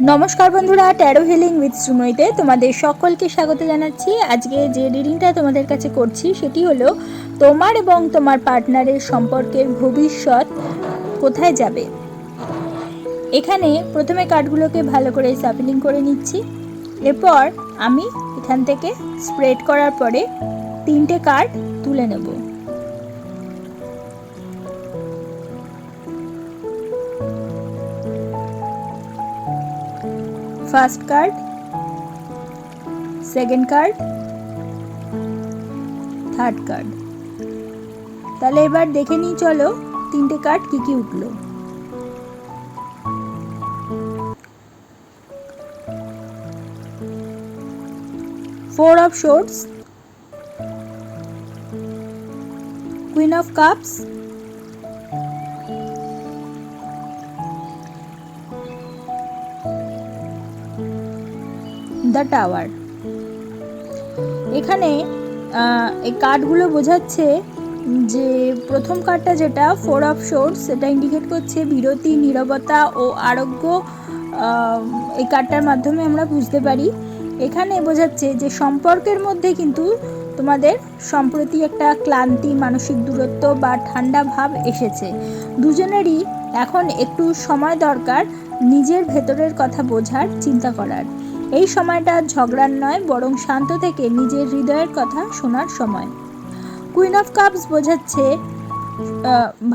নমস্কার বন্ধুরা taro healing with সুমইতে তোমাদের সকলকে স্বাগত জানাচ্ছি। আজকে যে রিডিংটা তোমাদের কাছে করছি, সেটি হলো, তোমার এবং তোমার পার্টনারের সম্পর্কের ভবিষ্যৎ কোথায় যাবে? এখানে প্রথমে কার্ডগুলোকে ভালো করে সাপলিং করে নিচ্ছি। এরপর আমি এখান থেকে স্প্রেড করার পরে তিনটে কার্ড তুলে নেব। First card, second card, third card. তাহলে এবার দেখে নিই, চলো তিনটে কার্ড কি কি উঠল। Four of swords queen of cups the tower এখানে এই কার্ডগুলো বোঝাচ্ছে যে প্রথম কার্ডটা যেটা ফোর অফ শোর্স সেটা ইন্ডিকেট করছে বিরতি, নীরবতা ও আরোগ্য এই কার্ডটার মাধ্যমে আমরা বুঝতে পারি। এখানে বোঝাচ্ছে যে সম্পর্কের মধ্যে কিন্তু তোমাদের সম্প্রতি একটা ক্লান্তি, মানসিক দূরত্ব বা ঠান্ডা ভাব এসেছে। দুজনেরই এখন একটু সময় দরকার নিজের ভেতরের কথা বোঝার, চিন্তা করার। এই সময়টা ঝগড়ার নয়, বরং শান্ত থেকে নিজের হৃদয়ের কথা শোনার সময়। কুইন অফ কাপস বোঝাচ্ছে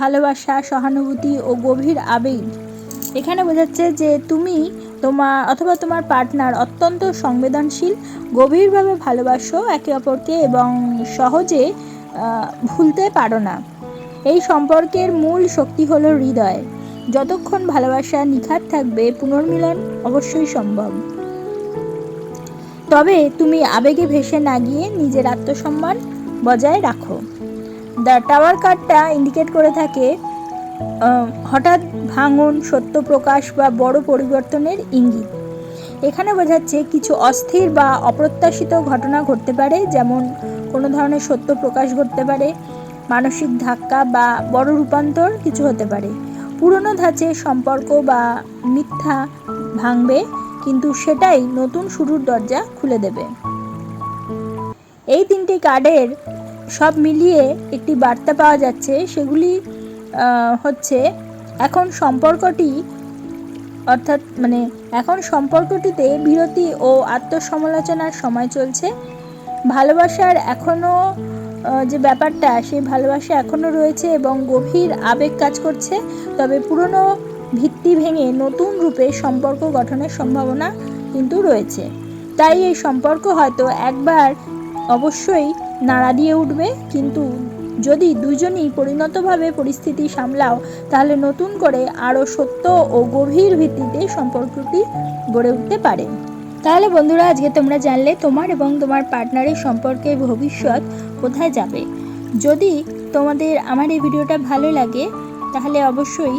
ভালোবাসা, সহানুভূতি ও গভীর আবেগ। এখানে বোঝাচ্ছে যে তুমি তোমার অথবা তোমার পার্টনার অত্যন্ত সংবেদনশীল, গভীরভাবে ভালোবাসো একে অপরকে এবং সহজে ভুলতে পারো না। এই সম্পর্কের মূল শক্তি হলো হৃদয়। যতক্ষণ ভালোবাসা নিখাত থাকবে, পুনর্মিলন অবশ্যই সম্ভব। তবে তুমি আবেগে ভেসে না গিয়ে নিজের আত্মসম্মান বজায় রাখো। দ্য টাওয়ার কার্ডটা ইন্ডিকেট করে থাকে হঠাৎ ভাঙন, সত্য প্রকাশ বা বড় পরিবর্তনের ইঙ্গিত। এখানে বোঝাচ্ছে কিছু অস্থির বা অপ্রত্যাশিত ঘটনা ঘটতে পারে, যেমন কোনো ধরনের সত্য প্রকাশ ঘটতে পারে, মানসিক ধাক্কা বা বড় রূপান্তর কিছু হতে পারে। পুরনো ধাঁচে সম্পর্ক বা মিথ্যা ভাঙবে কিন্তু সেটাই নতুন শুরুর দরজা খুলে দেবে। এই তিনটি কার্ডের সব মিলিয়ে একটি বার্তা পাওয়া যাচ্ছে, সেগুলি হচ্ছে এখন সম্পর্কটি, অর্থাৎ মানে এখন সম্পর্কটিতে বিরতি ও আত্মসমালোচনার সময় চলছে। ভালোবাসার এখনও যে ব্যাপারটা, সেই ভালোবাসা এখনও রয়েছে এবং গভীর আবেগ কাজ করছে। তবে পুরনো ভিত্তি ভেঙে নতুন রূপে সম্পর্ক গঠনের সম্ভাবনা কিন্তু রয়েছে। তাই এই সম্পর্ক হয়তো একবার অবশ্যই নাড়া দিয়ে উঠবে, কিন্তু যদি দুজনই পরিণতভাবে পরিস্থিতি সামলাও, তাহলে নতুন করে আরও সত্য ও গভীর ভিত্তিতে সম্পর্কটি গড়ে উঠতে পারে। তাহলে বন্ধুরা, আজকে তোমরা জানলে তোমার এবং তোমার পার্টনারের সম্পর্কে ভবিষ্যৎ কোথায় যাবে। যদি তোমাদের, আমার এই ভিডিওটা ভালো লাগে, তাহলে অবশ্যই